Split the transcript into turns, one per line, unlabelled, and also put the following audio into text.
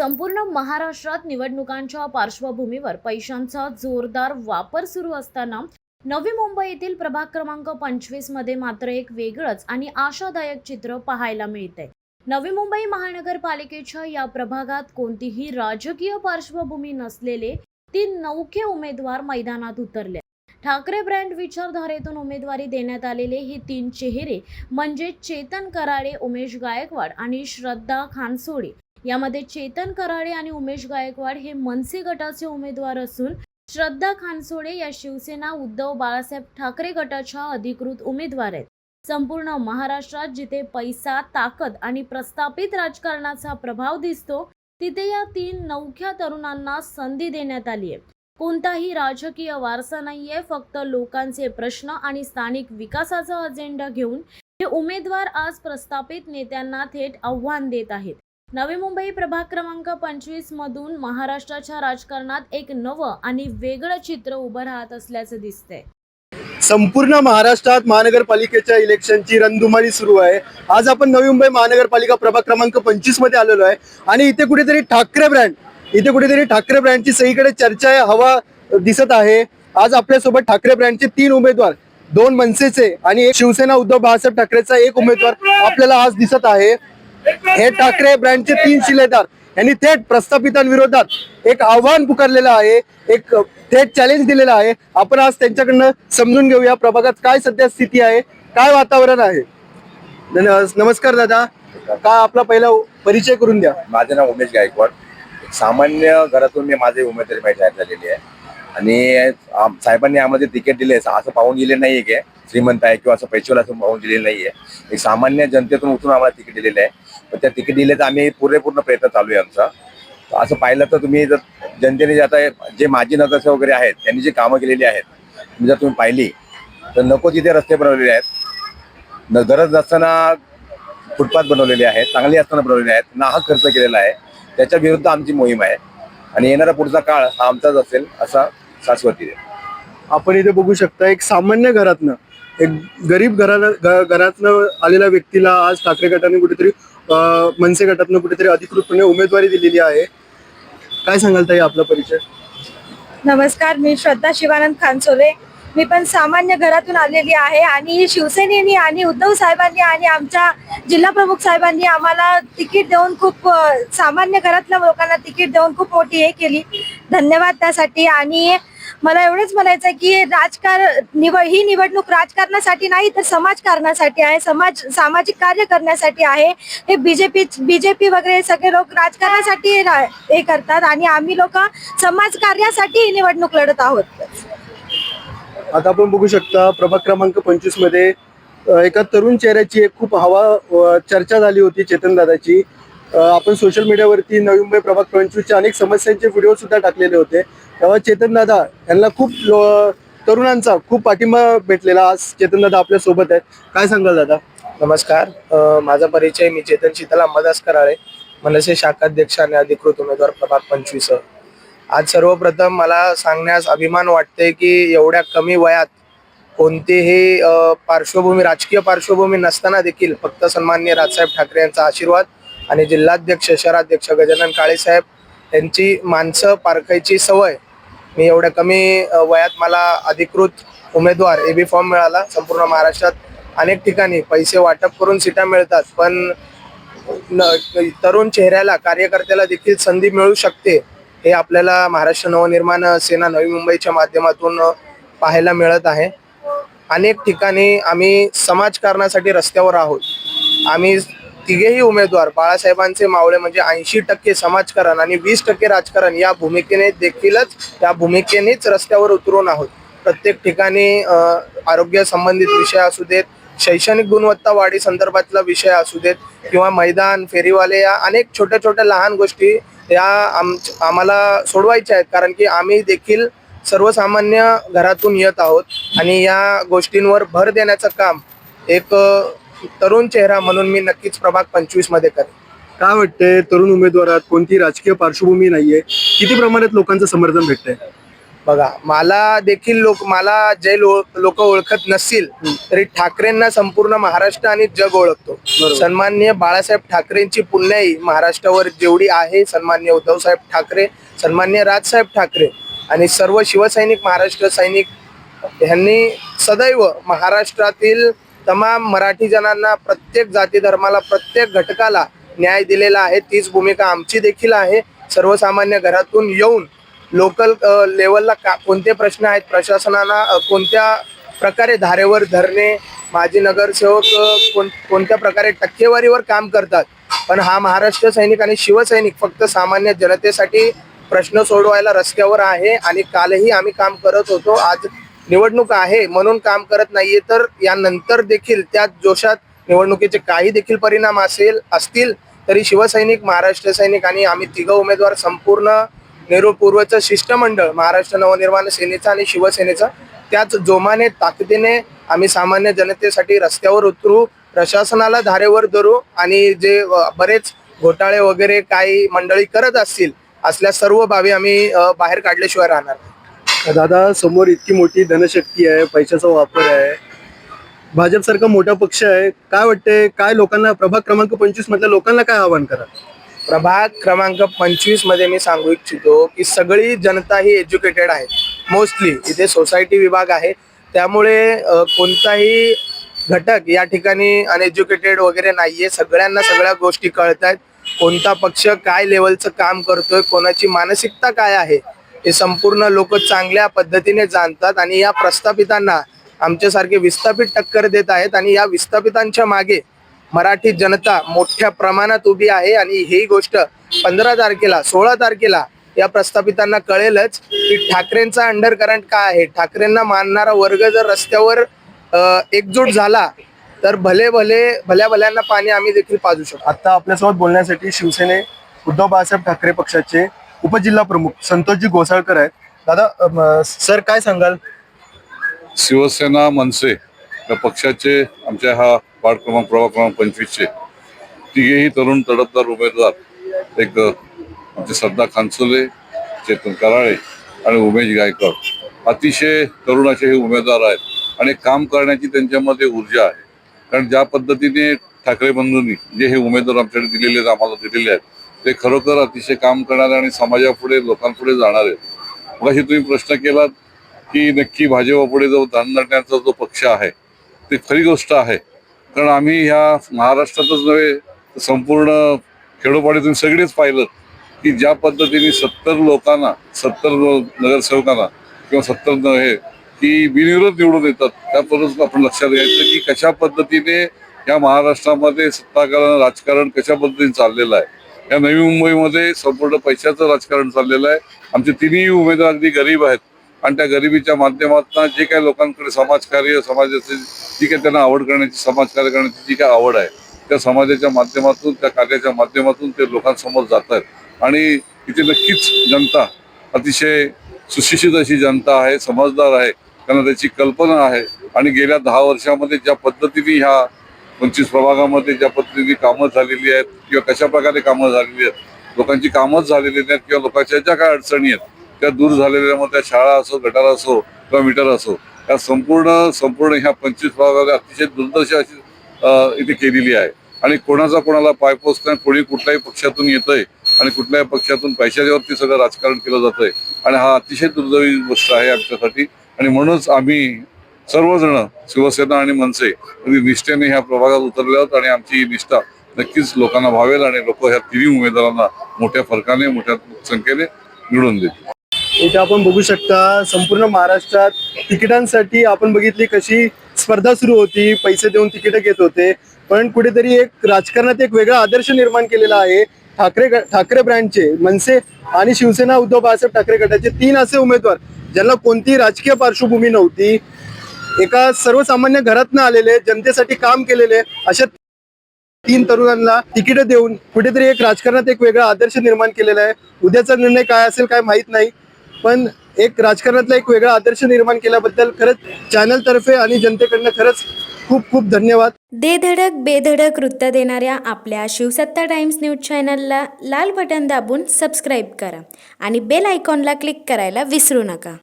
संपूर्ण महाराष्ट्रात निवडणुकांच्या पार्श्वभूमीवर पैशांचा जोरदार वापर सुरू असताना नवी मुंबई येथील प्रभाग क्रमांक पंचवीसमध्ये मात्र एक वेगळंच आणि आशादायक चित्र पाहायला मिळते नवी मुंबई महानगरपालिकेच्या या प्रभागात कोणतीही राजकीय पार्श्वभूमी नसलेले तीन नौखे उमेदवार मैदानात उतरले. ठाकरे ब्रँड विचारधारेतून उमेदवारी देण्यात आलेले हे तीन चेहरे म्हणजे चेतन कराळे उमेश गायकवाड आणि श्रद्धा खानसोडे यामध्ये चेतन कराडे आणि उमेश गायकवाड हे मनसे गटाचे उमेदवार असून श्रद्धा खानसोडे या शिवसेना उद्धव बाळासाहेब ठाकरे गटाच्या अधिकृत उमेदवार आहेत. संपूर्ण महाराष्ट्रात जिथे पैसा ताकद आणि प्रस्थापित राजकारणाचा प्रभाव दिसतो तिथे या तीन नवख्या तरुणांना संधी देण्यात आली आहे. कोणताही राजकीय वारसा नाहीये फक्त लोकांचे प्रश्न आणि स्थानिक विकासाचा अजेंडा घेऊन हे उमेदवार आज प्रस्थापित नेत्यांना थेट आव्हान देत आहेत. नवी मुंबई प्रभाग क्रमांक पंचवीस मधून महाराष्ट्राच्या राजकारणात एक नवं आणि वेगळं चित्र उभं राहत असल्याचं दिसतंय.
संपूर्ण महाराष्ट्रात महानगरपालिकेच्या इलेक्शनची रणधुमाळी सुरू आहे. आज आपण नवी मुंबई महानगरपालिका प्रभाग क्रमांक पंचवीसमध्ये आलेलो आहे. आणि इथे कुठेतरी ठाकरे ब्रँड इथे कुठेतरी ठाकरे ब्रँडची सगळीकडे चर्चा हवा दिसत आहे. आज आपल्यासोबत ठाकरे ब्रँडचे तीन उमेदवार दोन मनसेचे आणि एक शिवसेना उद्धव बाळासाहेब ठाकरेचा एक उमेदवार आपल्याला आज दिसत आहे. हे ठाकरे ब्रँडचे तीन शिलेदार. यांनी थेट प्रस्थापितांविरोधात एक आव्हान पुकारलेलं आहे एक थेट चॅलेंज दिलेलं आहे. आपण आज त्यांच्याकडनं समजून घेऊया प्रभागात काय सध्या स्थिती आहे काय वातावरण आहे. नमस्कार दादा. का आपला पहिला परिचय करून द्या?
माझं नाव उमेश गायकवाड. सामान्य घरातून मी माझी उमेदवारी माहिती जाहीर झालेली आहे. आणि साहेबांनी आम्हाला तिकीट दिले असं पाहून दिले नाहीये. की श्रीमंत आहे किंवा असं पैशाला असं पाहून दिलेलं नाहीये. एक सामान्य जनतेतून उठून आम्हाला तिकीट दिलेलं आहे. त्या तिकीट दिले आम्ही पुरेपूर्ण प्रयत्न चालू आहे आमचा. असं पाहिलं तर तुम्ही जर जनतेने जे आता जे माजी नगरसेवक वगैरे आहेत त्यांनी जी कामं केलेली आहेत जर तुम्ही पाहिली तर नको तिथे रस्ते बनवलेले आहेत न- गरज नसताना फुटपाथ बनवलेले आहेत चांगले असताना बनवलेले आहेत नाहक खर्च केलेला आहे त्याच्या विरुद्ध आमची मोहीम आहे. आणि येणारा पुढचा काळ हा आमचाच असेल असा शाश्वती
आपण इथे बघू शकता एक सामान्य घरातनं एक गरीब घराला घरातनं आलेल्या व्यक्तीला आज ठाकरे गटाने कुठेतरी मनसे गटातनं कुठेतरी अधिकृतपणे उमेदवारी दिलेली आहे. काय सांगाल ताई आपला परिचय?
नमस्कार मी श्रद्धा शिवानंद खानसोले. मी पण सामान्य घरातून आलेली आहे आणि शिवसेनेनी आणि उद्धव साहेबांनी आणि आमच्या जिल्हा प्रमुख साहेबांनी आम्हाला तिकीट देऊन खूप सामान्य घरातल्या लोकांना तिकीट देऊन खूप मोठी हे केली. धन्यवाद त्यासाठी आणि मला एवढंच म्हणायचं आहे की राजकार निव ही निवडणूक राजकारणासाठी नाही तर समाजकारणासाठी आहे. समाज सामाजिक कार्य करण्यासाठी आहे. हे बीजेपी बीजेपी वगैरे सगळे लोक राजकारणासाठी हे करतात आणि आम्ही लोक समाज कार्यासाठी ही निवडणूक लढत आहोत.
आता आपण बघू शकता प्रभाग क्रमांक पंचवीसमध्ये एका तरुण चेहऱ्याची एक खूप हवा चर्चा झाली होती चेतन दादाची. आपण सोशल मीडियावरती नवी मुंबई प्रभाग पंचवीसच्या अनेक समस्यांचे व्हिडिओ सुद्धा टाकलेले होते. तेव्हा चेतन दादा यांना खूप तरुणांचा खूप पाठिंबा भेटलेला आज चेतन दादा आपल्यासोबत आहेत. काय सांगाल दादा?
नमस्कार. माझा परिचय मी चेतन शीतल अंबादास कराळे मनसे शाखाध्यक्ष आणि अधिकृत उमेदवार प्रभाग पंचवीस. आज सर्वप्रथम मला सांगण्यास अभिमान वाटते की एवढ्या कमी वयात कोणतीही पार्श्वभूमी राजकीय पार्श्वभूमी नसताना देखील फक्त सन्माननीय राजसाहेब ठाकरे यांचा आशीर्वाद आणि जिल्हाध्यक्ष शहराध्यक्ष गजानन काळेसाहेब यांची माणसं पारखायची सवय. मी एवढ्या कमी वयात मला अधिकृत उमेदवार ए बी फॉर्म मिळाला संपूर्ण महाराष्ट्रात. अनेक ठिकाणी पैसे वाटप करून सीटा मिळतात पण न- तरुण चेहऱ्याला कार्यकर्त्याला देखील संधी मिळू शकते हे आपल्याला महाराष्ट्र नवनिर्माण सेना नवी मुंबईच्या माध्यमातून पाहायला मिळत आहे. अनेक ठिकाणी आम्ही समाजकारणासाठी रस्त्यावर आहोत. आम्ही तिघेही उमेदवार. बाळासाहेबांचे मावळे म्हणजे ऐंशी टक्के समाजकारण आणि वीस टक्के राजकारण या भूमिकेने देखीलच या भूमिकेनेच रस्त्यावर उतरून आहोत. प्रत्येक ठिकाणी आरोग्य संबंधित विषय असू देत शैक्षणिक गुणवत्ता वाढी संदर्भातला विषय असू देत किंवा मैदान फेरीवाले या अनेक छोट्या छोट्या लहान गोष्टी या आम आम्हाला सोडवायच्या आहेत. कारण की आम्ही देखील सर्वसामान्य घरातून येत आहोत आणि या गोष्टींवर भर देण्याचं काम एक तरुण चेहरा म्हणून मी नक्कीच प्रभाग पंचवीसमध्ये करेन.
काय वाटतंय तरुण उमेदवारात कोणती राजकीय पार्श्वभूमी नाहीये? किती प्रमाणात लोकांचं समर्थन भेटतंय?
बघा मला देखील लोक मला जे लोक ओळखत नसतील तरी ठाकरेंना संपूर्ण महाराष्ट्र आणि जग ओळखतो. सन्माननीय बाळासाहेब ठाकरेंची पुण्याई महाराष्ट्रावर जेवढी आहे सन्माननीय उद्धव साहेब ठाकरे सन्माननीय राजसाहेब ठाकरे आणि सर्व शिवसैनिक महाराष्ट्र सैनिक यांनी सदैव महाराष्ट्रातील तमाम मराठी जणांना प्रत्येक जाती धर्माला प्रत्येक घटकाला न्याय दिलेला आहे. तीच भूमिका आमची देखील आहे. सर्वसामान्य घरातून येऊन लोकल लेवलला का कोणते प्रश्न आहेत प्रशासनाला कोणत्या प्रकारे धारेवर धरणे माजी नगरसेवक कोण कोणत्या प्रकारे टक्केवारीवर काम करतात. पण हा महाराष्ट्र सैनिक आणि शिवसैनिक फक्त सामान्य जनतेसाठी प्रश्न सोडवायला रस्त्यावर आहे आणि कालही आम्ही काम करत होतो. आज निवडणूक आहे म्हणून काम करत नाहीये तर यानंतर देखील त्या जोशात निवडणुकीचे काही देखील परिणाम असेल असतील तरी शिवसैनिक महाराष्ट्र सैनिक आणि आम्ही तिघ उमेदवार संपूर्ण नेहरूपूर्वचं शिष्टमंडळ महाराष्ट्र नवनिर्माण सेनेचं आणि शिवसेनेचं त्याच जोमाने ताकदीने आम्ही सामान्य जनतेसाठी रस्त्यावर उतरू प्रशासनाला धारेवर धरू आणि जे बरेच घोटाळे वगैरे काही मंडळी करत असतील असल्या सर्व बाबी आम्ही बाहेर काढल्याशिवाय राहणार.
दादा समोर इतकी मोठी धनशक्ती आहे पैशाचा वापर आहे. भाजप सारखा मोठा पक्ष आहे. काय वाटतंय काय लोकांना प्रभाग क्रमांक पंचवीस मधल्या लोकांना काय आव्हान करा?
प्रभाग क्रमांक पंचवीसमध्ये मी सांगू इच्छितो की सगळी जनता ही एज्युकेटेड आहे. मोस्टली इथे सोसायटी विभाग आहे. त्यामुळे कोणताही घटक या ठिकाणी अनएज्युकेटेड वगैरे नाहीये. सगळ्यांना सगळ्या गोष्टी कळत आहेत कोणता पक्ष काय लेवलचं काम करतोय कोणाची मानसिकता काय आहे हे संपूर्ण लोक चांगल्या पद्धतीने जाणतात आणि या प्रस्थापितांना आमच्यासारखे विस्थापित टक्कर देत आहेत आणि या विस्थापितांच्या मागे मराठी जनता मोठ्या प्रमाणात उभी आहे आणि ही गोष्ट पंधरा तारखेला सोळा तारखेला या प्रस्थापितांना कळेलच की ठाकरेंचा अंडर करंट काय आहे. ठाकरेंना मानणारा वर्ग जर रस्त्यावर एकजूट झाला तर भले भले भल्या भल्यांना पाणी आम्ही देखील पाजू शकतो.
आता आपल्यासोबत बोलण्यासाठी शिवसेने उद्धव बाळासाहेब ठाकरे पक्षाचे उपजिल्हा प्रमुख संतोषजी घोसाळकर आहेत. दादा सर काय सांगाल?
शिवसेना मनसे या पक्षाचे आमच्या हा वार्ड क्रमांक प्रभाग क्रमांक पंचवीसचे तिघेही तरुण तडफदार उमेदवार. एक आमचे श्रद्धा खानसोले चेतन कराळे आणि उमेश गायकवाड. अतिशय तरुणाचे हे उमेदवार आहेत आणि काम करण्याची त्यांच्यामध्ये ऊर्जा आहे. कारण ज्या पद्धतीने ठाकरे बंधूंनी जे हे उमेदवार आमच्याकडे दिलेले आम्हाला दिलेले आहेत ते खरोखर अतिशय काम करणारे आणि समाजापुढे लोकांपुढे जाणारे. आहेत मग तुम्ही प्रश्न केलात की नक्की भाजपापुढे जो धानधरण्याचा जो पक्ष आहे ते खरी गोष्ट आहे. कारण आम्ही ह्या महाराष्ट्रातच नव्हे संपूर्ण खेडोपाडीतून सगळेच पाहिलं की ज्या पद्धतीने सत्तर लोकांना सत्तर नगरसेवकांना किंवा सत्तर हे की बिनविरोध निवडून येतात. त्यापर्यंत आपण लक्षात घ्यायचं की कशा पद्धतीने या महाराष्ट्रामध्ये सत्ताकारण राजकारण कशा पद्धतीने चाललेलं आहे. या नवी मुंबईमध्ये संपूर्ण पैशाचं राजकारण चाललेलं आहे. आमचे तिन्ही उमेदवार अगदी गरीब आहेत. आणि त्या गरिबीच्या माध्यमातून जे काही लोकांकडे समाजकार्य समाजाचे जी काही त्यांना आवड करण्याची समाजकार्य करण्याची जी काही आवड आहे त्या समाजाच्या माध्यमातून त्या कार्याच्या माध्यमातून ते लोकांसमोर जात आहेत. आणि इथे नक्कीच जनता अतिशय सुशिक्षित अशी जनता आहे समजदार आहे त्यांना त्याची कल्पना आहे. आणि गेल्या दहा वर्षामध्ये ज्या पद्धतीने ह्या पंचवीस प्रभागामध्ये ज्या पद्धतीने कामं झालेली आहेत किंवा कशा प्रकारे कामं झालेली आहेत लोकांची कामच झालेली नाहीत किंवा लोकांच्या ज्या काय अडचणी आहेत त्या दूर झालेल्या मग त्या शाळा असो गटार असो किंवा मीटर असो या संपूर्ण संपूर्ण ह्या पंचवीस प्रभागामध्ये अतिशय दुर्दशा अशी इथे केलेली आहे. आणि कोणाचा कोणाला पायपोच नाही कोणी कुठल्याही पक्षातून येतंय आणि कुठल्याही पक्षातून पैशाच्यावरती सगळं राजकारण केलं जातंय. आणि हा अतिशय दुर्दैवी गोष्ट आहे आमच्यासाठी. आणि म्हणूनच आम्ही सर्वजण शिवसेना आणि मनसे अगदी निष्ठेने ह्या प्रभागात उतरले आहोत आणि आमची ही निष्ठा नक्कीच लोकांना भावेल आणि लोक ह्या तिन्ही उमेदवारांना मोठ्या फरकाने मोठ्या संख्येने निवडून देतील.
इथे आपण बघू शकता संपूर्ण महाराष्ट्रात तिकिटांसाठी आपण बघितली कशी स्पर्धा सुरू होती पैसे देऊन तिकीट घेत होते. पण कुठेतरी एक राजकारणात एक वेगळा आदर्श निर्माण केलेला आहे. ठाकरे ठाकरे ब्रँडचे मनसे आणि शिवसेना उद्धव बाळासाहेब ठाकरे गटाचे तीन असे उमेदवार ज्यांना कोणतीही राजकीय पार्श्वभूमी नव्हती. एका सर्वसामान्य घरातनं आलेले जनतेसाठी काम केलेले अशा तीन तरुणांना तिकीट देऊन कुठेतरी एक राजकारणात एक वेगळा आदर्श निर्माण केलेला आहे. उद्याचा निर्णय काय असेल काय माहीत नाही पण एक राजकारणातला एक वेगळा आदर्श निर्माण केल्याबद्दल खरंच चॅनल तर्फे आणि जनतेकडनं खरंच खूप खूप धन्यवाद.
दे धडक बेधडक वृत्त देणाऱ्या आपल्या शिवसत्ता टाइम्स न्यूज चॅनलला लाल बटन दाबून सबस्क्राईब करा आणि बेल आयकॉनला क्लिक करायला विसरू नका.